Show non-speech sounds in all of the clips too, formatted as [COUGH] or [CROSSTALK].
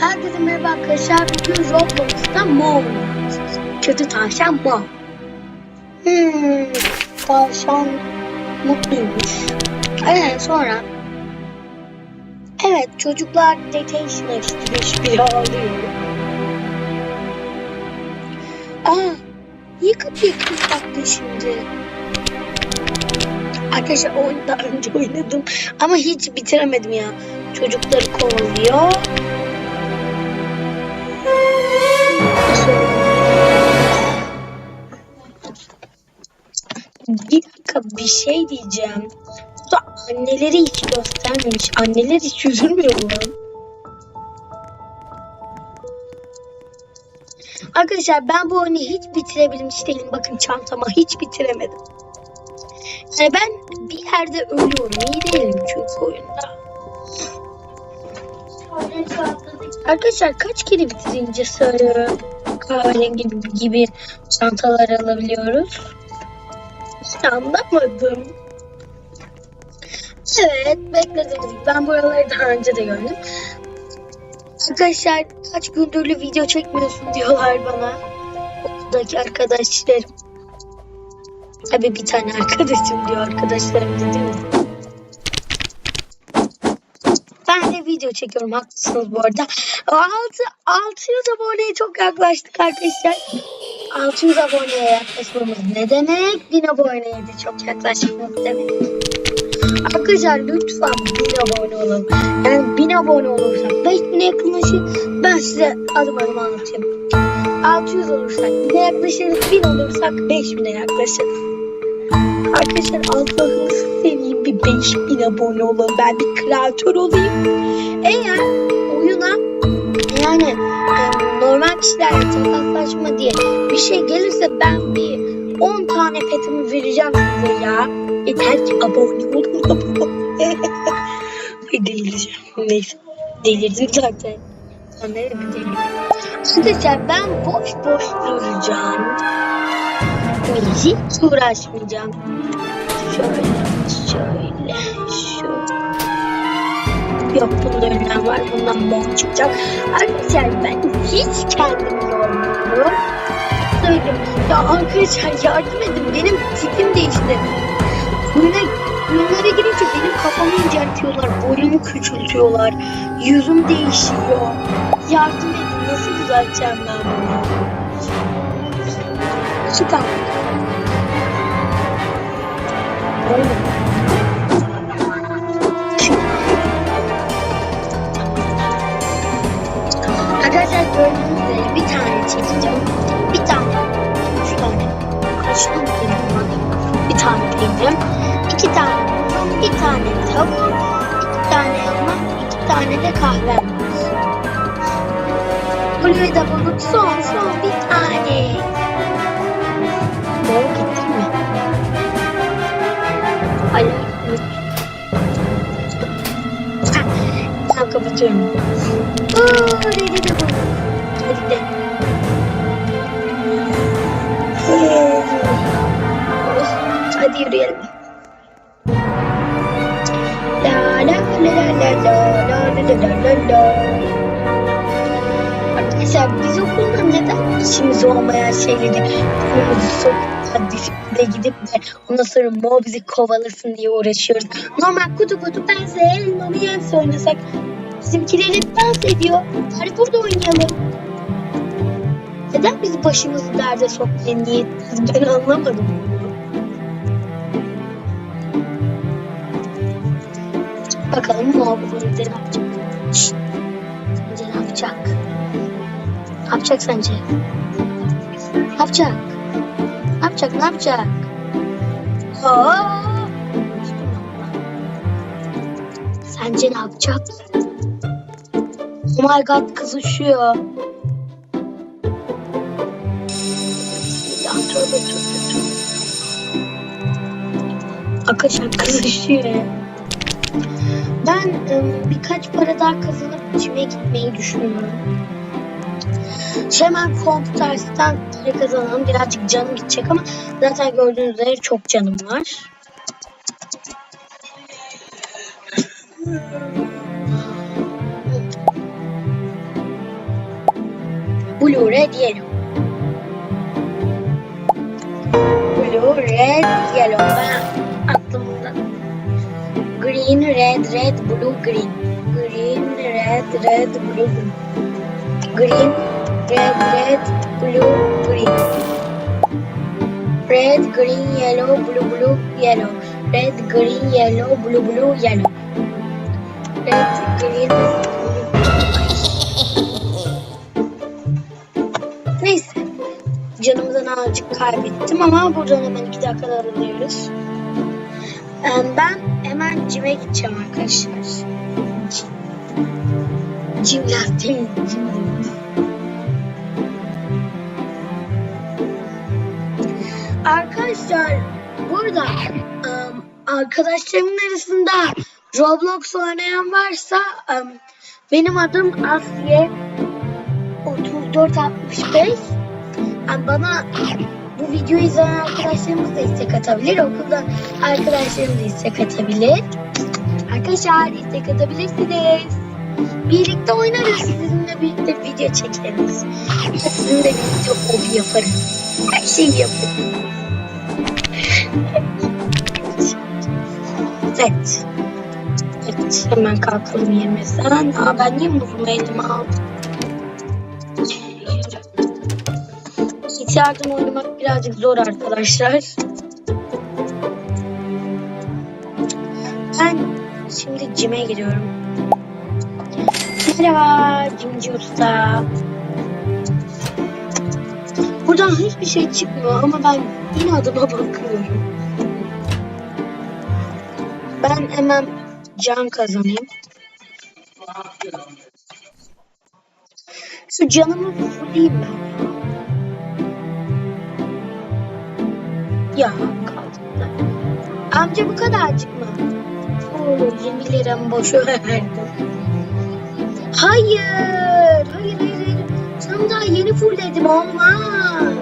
Herkese merhaba arkadaşlar. Bugün Roblox'ta Mo oynuyoruz. Kötü tavşan Mo. Hmm, tavşan mutluymuş. Evet sonra Evet çocuklar detation'a istemiş biri ağlıyor. Aa niye kapıyı kapattı şimdi? Arkadaşlar oyunu daha önce oynadım ama hiç bitiremedim ya. Çocukları kovalıyor. Dakika bir şey diyeceğim. Bu da anneleri hiç göstermemiş. Anneler hiç üzülmüyor mu? Arkadaşlar ben bu oyunu hiç bitirebilmiş değilim. Bakın çantama hiç bitiremedim. Yani ben bir yerde ölüyorum. İyi değilim çünkü oyunda. Arkadaşlar kaç kere bitirince sarı kahverengi gibi çantalar alabiliyoruz? Hiç anlamadım. Evet beklediğiniz gibi ben buraları daha önce de gördüm. Arkadaşlar kaç gündür video çekmiyorsun diyorlar bana. Okuldaki arkadaşlarım. Tabii bir tane arkadaşım diyor arkadaşlarım değil mi? Ben de video çekiyorum haklısınız bu arada. 6, 600 aboneye çok yaklaştık arkadaşlar. 600 aboneye yaklaşmamız ne demek? 1000 aboneye de çok yaklaşmamız demek. Arkadaşlar lütfen 1000 abone olalım. Yani 1000 abone olursak 5000'e yakınlaşır. Ben size adım adım anlatayım. 600 olursak 1000'e yaklaşırız. 1000 olursak 5000'e yaklaşırız. Arkadaşlar Allah'ını seveyim bir 5000 abone olun. Ben bir kreatör olayım. Eğer oyuna yani e, normal kişilerle takaslaşma diye bir şey gelirse ben bir 10 tane petimi vereceğim size ya. Yeter ki abone olun. [LAUGHS] Delireceğim. Neyse. Delirdim zaten. Sen nereye mi delirdim? Arkadaşlar ben boş boş duracağım. Hiç uğraşmayacağım. Şöyle, şöyle, şu. Yok bunda önlem var. Bundan mor çıkacak. Arkadaşlar ben hiç kendimi yormuyorum. Söyleyeyim. Ya arkadaşlar yardım edin. Benim tipim değişti. Oyuna, oyunlara girince benim kafamı inceltiyorlar. Boyumu küçültüyorlar. Yüzüm değişiyor. Yardım edin. Nasıl düzelteceğim ben bunu? Çıkar. Arkadaşlar çekeceğim. Bir tane, üç tane, kaç tane var? Bir tane peynir, iki tane bir tane tavuk, iki tane elma, iki tane de kahve. Buraya da balık son son bir tane. Doğru gittin mi? Hayır. Ha, Tamam kapatıyorum. Hadi yürüyelim. La la la la la la la la la la la. Arkadaşlar biz okulda neden işimiz olmayan şeyleri kolumuzu sokup disipline gidip de ondan sonra mo bizi kovalasın diye uğraşıyoruz. Normal kutu kutu pense elmamı yense oynasak bizimkiler hep dans ediyor. Hadi burada oynayalım. Neden bizi başımızı derde sokmaya niyetliyiz ben anlamadım. Bakalım Mo bu bölümde ne yapacak? Şşt. Sence ne yapacak? Ne yapacak sence? Ne yapacak? Ne yapacak? Ne yapacak? Aa! Sence ne yapacak? Oh my god kız uçuyor. Tövbe. Arkadaşlar kız uçuyor birkaç para daha kazanıp içime gitmeyi düşünüyorum. Hemen Computers'tan para kazanalım. Birazcık canım gidecek ama zaten gördüğünüz üzere çok canım var. Red, yellow. Ben aklımda. Green, red, red, blue, green. Green, red, red, blue, green. Green, red, red, blue, green. Red, green, yellow, blue, blue, yellow. Red, green, yellow, blue, blue, yellow. Red, green, blue. Neyse. Canımdan azıcık kaybettim ama buradan hemen iki dakikada alıyoruz. Ben cime gideceğim arkadaşlar. Cimnastik. Arkadaşlar burada ım, arkadaşlarımın arasında Roblox oynayan varsa ım, benim adım Asya 3465 Yani bana bu videoyu izleyen arkadaşlarımız da istek atabilir. Okulda arkadaşlarım da istek atabilir. Arkadaşlar istek atabilirsiniz. Birlikte oynarız. Sizinle birlikte video çekeriz. Sizinle birlikte hobi yaparız. Her şeyi yaparız. Evet. Evet. Hemen kalkalım yerimizden. Aa, ben niye muzumu elime aldım? Yardım oynamak birazcık zor arkadaşlar. Ben şimdi cime gidiyorum. Merhaba Cimci Usta. Buradan hiçbir şey çıkmıyor ama ben yine adıma bakıyorum. Ben hemen can kazanayım. Şu canımı fulleyim ben. Ya kaldım da. Amca bu kadarcık mı? Oo 20 liramı boşa verdim. Hayır. Hayır hayır hayır. Tam daha yeni fullledim olmaz.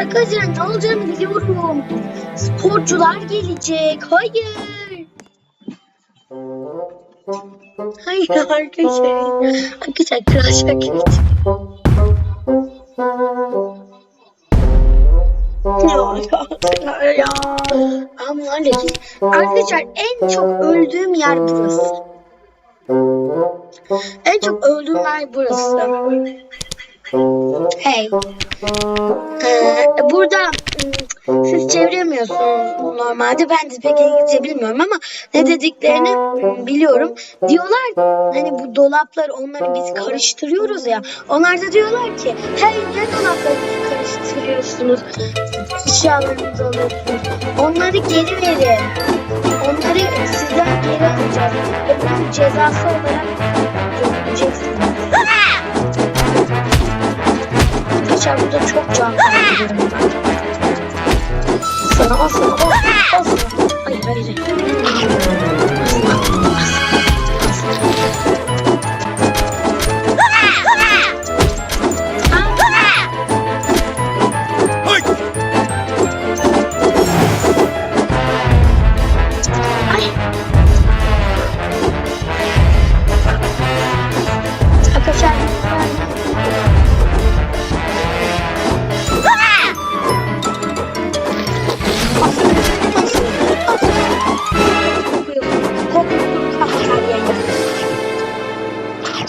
Arkadaşlar ne olacağını biliyorum. Sporcular gelecek. Hayır. Hayır arkadaşlar. Arkadaşlar tıraşa gelecek. Ya. Ama ki. Arkadaşlar en çok öldüğüm yer burası. En çok öldüğüm yer burası. Hey. Ee, burada siz çeviremiyorsunuz normalde. Ben de pek İngilizce bilmiyorum ama ne dediklerini biliyorum. Diyorlar hani bu dolaplar onları biz karıştırıyoruz ya. Onlar da diyorlar ki hey ne dolapları biz karıştırıyorsunuz? Eşyalarınızı alıyorsunuz. Onları geri verin. Onları sizden geri alacağız. Ve bunun cezası olarak ödeyeceksiniz. [LAUGHS] Arkadaşlar burada çok can kaybediyorum ben. Sana al sana al al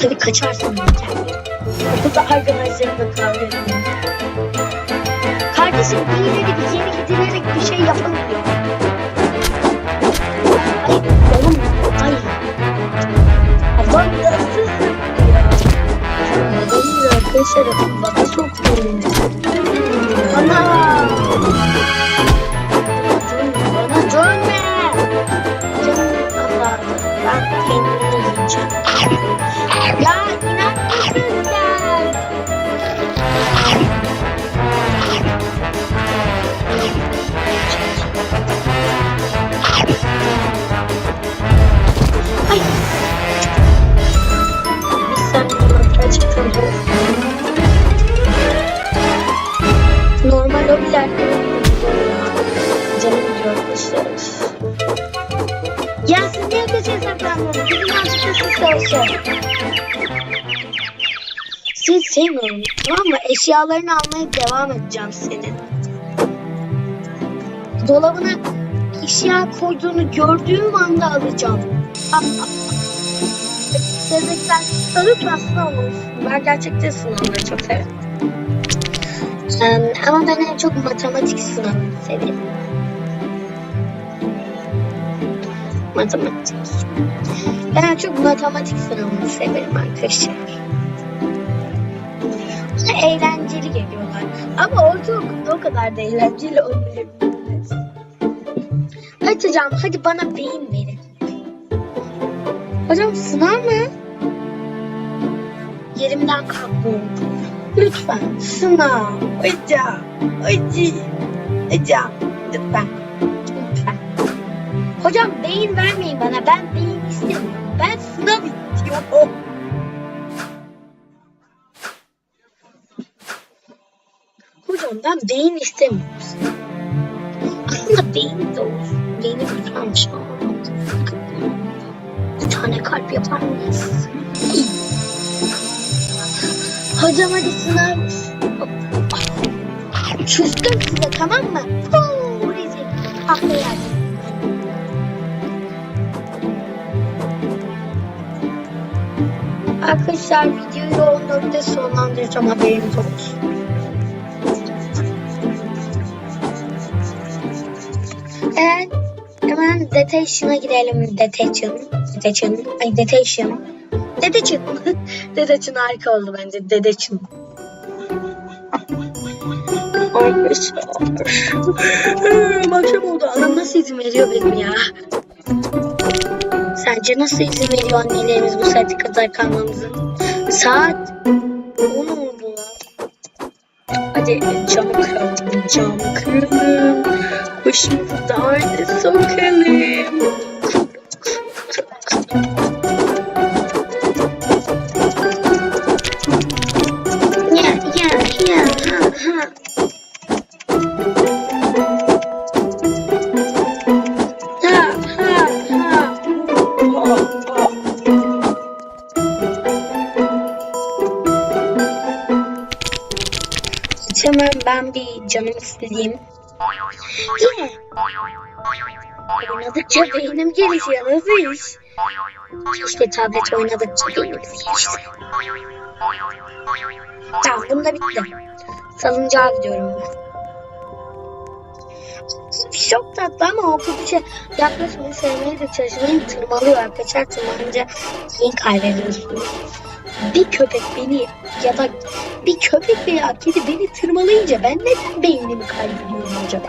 Tabii kaçarsın kendini. Okulda arkadaşlarımla kavga ediyorum. Kardeşim birileri bir yere gidilerek bir şey yapamıyor. Ay oğlum ay. Aman nasılsın ya? Hayır arkadaşlar bana sokmayın. Ana. Bana dönme. Canım Allah'ım ben kendimi yiyeceğim. Ya inanmıyorsun sen. Ay. Bir saniye Canım diyor. Ya almayı sevmiyorum. Tamam mı? Eşyalarını almaya devam edeceğim senin. Dolabına eşya koyduğunu gördüğüm anda alacağım. Sevmekten lütfen sınav olsun. Ben gerçekten sınavları çok severim. Ama ben en çok matematik sınavını severim. Matematik. Ben en çok matematik sınavını severim arkadaşlar. Bana eğlenceli geliyorlar. Ama ortaokulda o kadar da eğlenceli olmayabilir. Hocam hadi bana beyin verin. Hocam sınav mı? Yerimden kalkmıyorum. Lütfen sınav. Hocam. Hocam. Hocam. Lütfen. Hocam beyin vermeyin bana. Ben beyin istemiyorum. Ben sınav istiyorum. Hocam ben beyin istemiyorum. Aslında beyin de olsun. Beynim güzelmiş. Bir tane kalp yapar mıyız? Hocam hadi sınav. Küstüm size tamam mı? Oo, rezil. Kahve Arkadaşlar videoyu 14'te sonlandıracağım haberiniz olsun. Evet. Hemen detation'a gidelim. Detection. Detection. Ay detection. Detection. [LAUGHS] Detection harika oldu bence. Detection. Arkadaşlar. Akşam oldu. Anam nasıl izin veriyor benim ya? Sence nasıl izin veriyor annelerimiz bu saate kadar kalmamızı? Saat 10 oldu. Hadi camı kıralım. Camı kıralım. Başımızı dağda sokalım. Canım istediğim. Yine. Oynadıkça beynim gelişiyor. İş? Keşke tablet oynadıkça beynimiz gelişse. Tamam bunda bitti. Salıncağa gidiyorum. Çok tatlı ama o kuşa yaklaşmayı sevmeye de çalışmayı tırmalıyor arkadaşlar. Tırmanınca beyin kaybediyorsunuz. Bir köpek beni ya da bir köpek veya kedi beni tırmalayınca ben neden beynimi kaybediyorum acaba?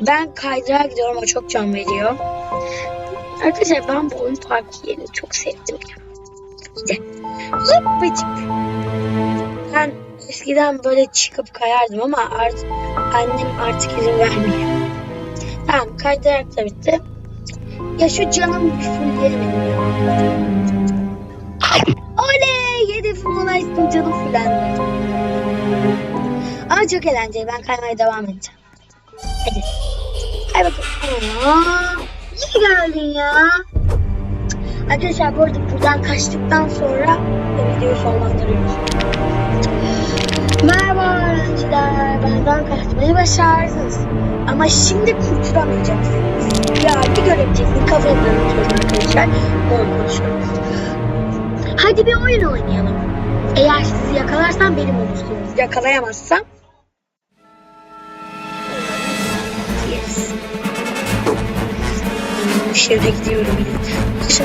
Ben kaydırağa gidiyorum o çok can veriyor. Arkadaşlar ben bu oyun parkı yerini çok sevdim ya. İşte zıppıcık. Ben eskiden böyle çıkıp kayardım ama artık annem artık izin vermiyor. Tamam kaydırak da bitti. Ya şu canım bir fulleyemedim ya. Yedi fulleştim canım fullendi. Ama çok eğlenceli. Ben kaymaya devam edeceğim. Hadi. Hadi bakalım. Aa, iyi geldin ya. Arkadaşlar bu arada buradan kaçtıktan sonra videoyu sonlandırıyoruz. Merhaba öğrenciler. Benden kaçmayı başardınız. Ama şimdi kurtulamayacaksınız. Ya bir görebileceksiniz. Kafayı dağıtıyorum arkadaşlar. Onu konuşuyoruz. Hadi bir oyun oynayalım. Eğer sizi yakalarsam benim olursunuz. Yakalayamazsam Yes. Şöyle gidiyorum yine. Şu-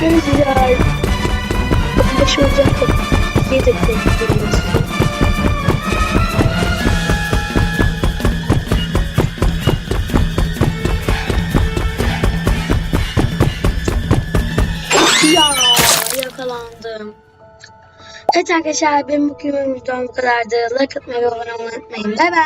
korktum arkadaşlar. Başım zaten yedi korkuyorum. Ya yakalandım. Evet arkadaşlar benim bugün videom bu kadardı. Like atmayı ve abone olmayı unutmayın. Bay bay.